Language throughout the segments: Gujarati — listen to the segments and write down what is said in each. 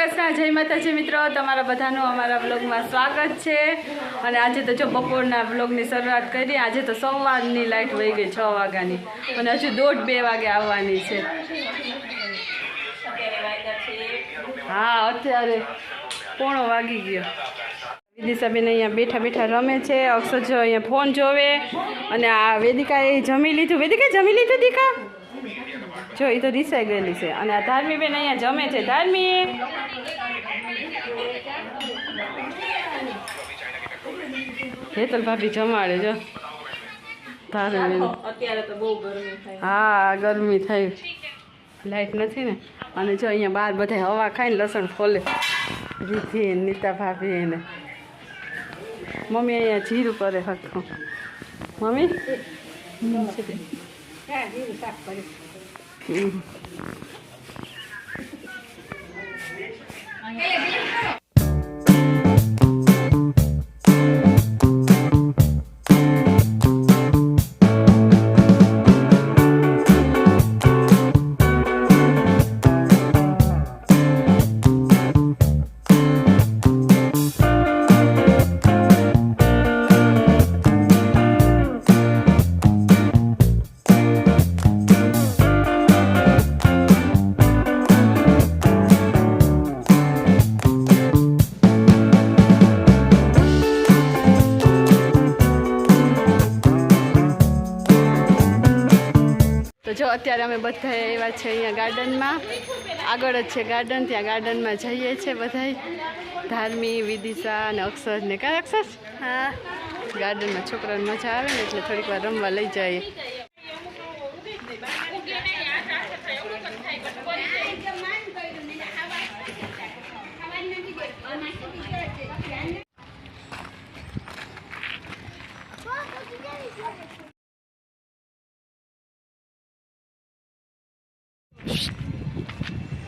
કૃષ્ણ, જય માતાજી મિત્રો. તમારા બધાનું અમારા બ્લોગમાં સ્વાગત છે. અને આજે તો જો બપોરના બ્લોગની શરૂઆત કરી, આજે તો સવારની લાઇટ વહી ગઈ છ વાગ્યાની. અને હજુ દોઢ બે વાગે આવવાની છે. હા, અત્યારે પોણો વાગી ગયો. વિદિશાબેન અહીંયા બેઠા બેઠા રમે છે. અક્ષર જો અહીંયા ફોન જોવે. અને આ વેદિકાએ જમી લીધું. વેદિકા, જમી લીધું દીકા? જો એ તો રિસાઈ ગયેલી છે. અને આ ધાર્મીબેન અહીંયા જમે છે. ધાર્મી! હેતલ ભાભી જમાડે જો. ધાર્મીબેન. અત્યારે તો બહુ ગરમી થાય. હા ગરમી થઈ લાઈટ નથી ને? અને જો અહીંયા બહાર બધા હવા ખાઈને લસણ ફોલે. રીધી ને નીતા ભાભી એને. મમ્મી અહીંયા જીરું કરે હરખું. મમ્મી? હમ. તો જો અત્યારે અમે બધા એવા છે અહીંયા ગાર્ડનમાં. આગળ જ છે ગાર્ડન ત્યાં ગાર્ડનમાં જઈએ છીએ બધાય ધાર્મી વિદિશા અને અક્ષર ને કાંઈ અક્ષર? હા. ગાર્ડનમાં છોકરાને મજા આવે ને એટલે થોડીક વાર રમવા લઈ જઈએ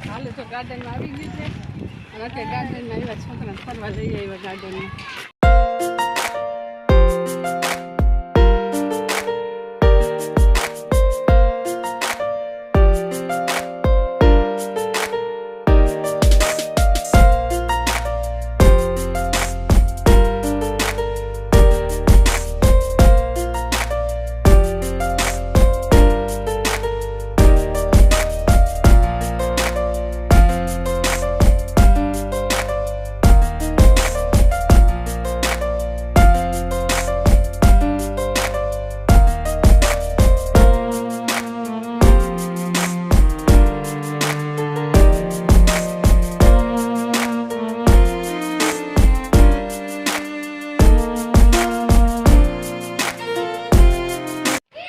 હાલે તો ગાર્ડનમાં આવી ગયું છે. અને અત્યારે ગાર્ડનમાં એવા છોકરા ફરવા લઈ આવ્યા ગાર્ડનમાં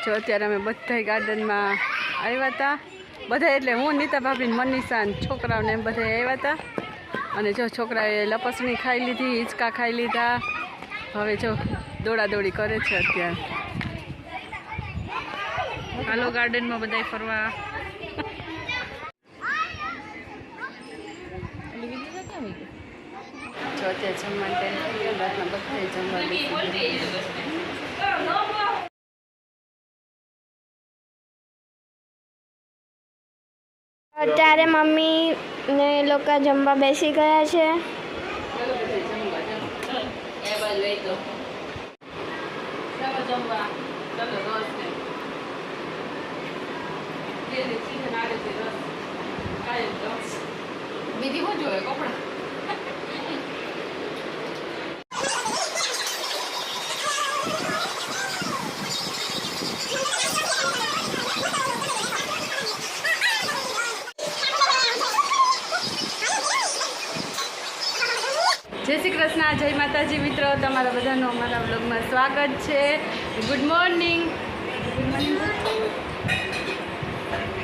જો અત્યારે અમે બધા ગાર્ડનમાં આવ્યા હતા. બધા એટલે હું, નીતા ભાભી મનીષા છોકરાઓને એમ બધા આવ્યા હતા. અને જો છોકરાએ લપસણી ખાઈ લીધી, હિંચકા ખાઈ લીધા. હવે જો દોડા દોડી કરે છે અત્યારે. હાલો ગાર્ડનમાં બધાય ફરવા. જો અત્યારે જમવા બધાએ જમવા અત્યારે મમ્મી ને લોકો જમવા બેસી ગયા છે. બીજી લઈ દો ચાલો જમવા ચાલો રસ ને જે જે season આવે છે રસ કાયમ રસ બીજી શું જોઈએ કપડાં જય શ્રી કૃષ્ણ જય માતાજી મિત્રો તમારા બધાનું અમારા બ્લોગમાં સ્વાગત છે. ગુડ મોર્નિંગ ગુડ મોર્નિંગ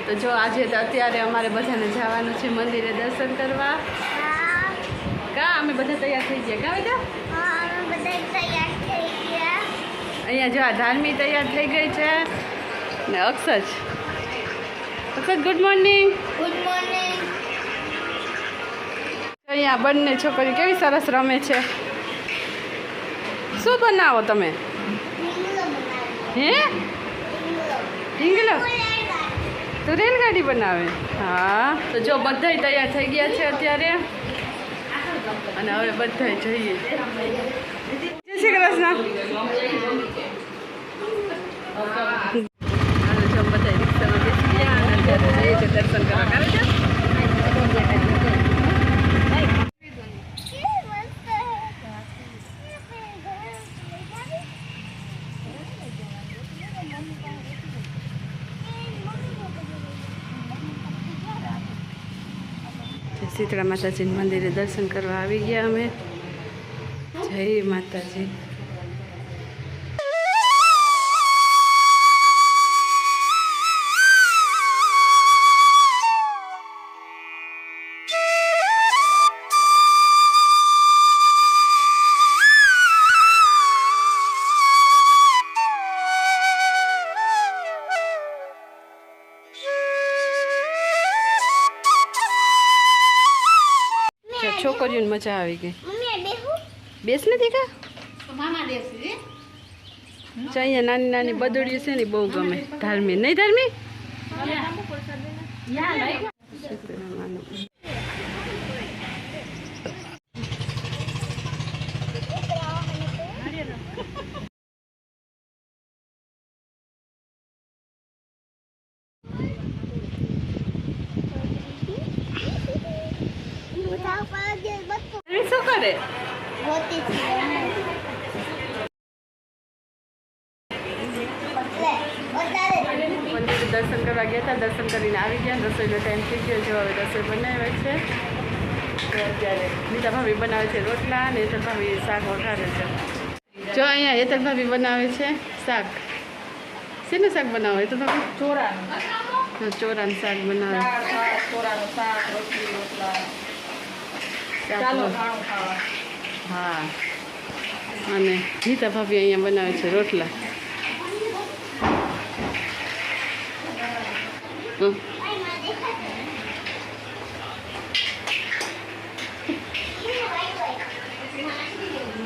તો જો આજે તો અત્યારે અમારે બધાને જવાનું છે મંદિરે દર્શન કરવા. કા અમે બધા તૈયાર થઈ ગયા. કા બેટા? અહીંયા જો આ ધાર્મી તૈયાર થઈ ગઈ છે. ને Akshaj Akshaj good morning good morning અહીંયા બંને છોકરી કેવી સરસ રમે છે. શું બનાવો તમે? હે? ઢીંગલો? તો રેલગાડી બનાવે. હા. તો જો બધાય તૈયાર થઈ ગયા છે અત્યારે. અને હવે બધા જઈએ. જય શ્રી કૃષ્ણ હાલો જો બધા રિક્ષામાં બેસી ગયા અને અત્યારે જઈએ છીએ દર્શન કરવા આવે છે જય શીતળા માતાજીનું મંદિરે દર્શન કરવા આવી ગયા અમે. જય માતાજી. છોકરીઓને મજા આવી ગઈ. બેસ ને દીકા. અહીંયા નાની નાની બદડીઓ છે ને બહુ ગમે. ધાર્મી નહીં ધાર્મી ધાર્મી શું કરે? દર્શન કરવા ગયા હતા. દર્શન કરીને આવી ગયા. રસોઈનો ટાઈમ થઈ ગયો. છે હવે રસોઈ બનાવે છે. અત્યારે નીતા ભાભી બનાવે છે રોટલા અને હેતલ ભાભી શાક વઘારે છે. જો અહીંયા હેતલ ભાભી બનાવે છે શાક. શેનું શાક બનાવે તો ભાભી? ચોરાનું. ચોરાનું શાક બનાવે. ચોરાનું શાક રોટલી રોટલા શાક ચાલો બ- ખાણું ખાવા હા. અને ગીતા ભાભી અહીંયા બનાવે છે રોટલા.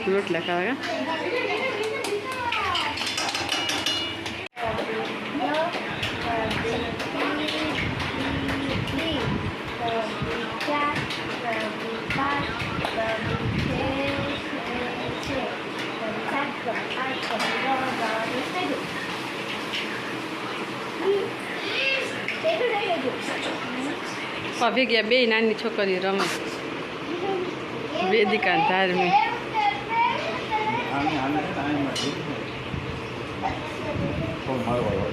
રોટલા ખાવા ભાભી ગયા બે નાની છોકરી રમે વેદિકા ને ધાર્મી આને આને ટાઈમ નથી ફોન મારો વાળો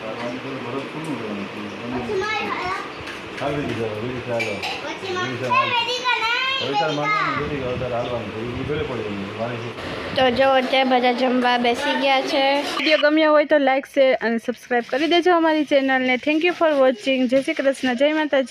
કરવાનું તો બરોબર કોનું કરવાનું હતું? તમે આવી રીતે જાઓ, બીજી ચાલો તો જો અત્યારે બધા જમવા બેસી ગયા છે. વીડિયો ગમ્યો હોય તો લાઈક શેર અને સબસ્ક્રાઈબ કરી દેજો અમારી ચેનલને થેન્ક યુ ફોર વોચિંગ જય શ્રી કૃષ્ણ. જય માતાજી.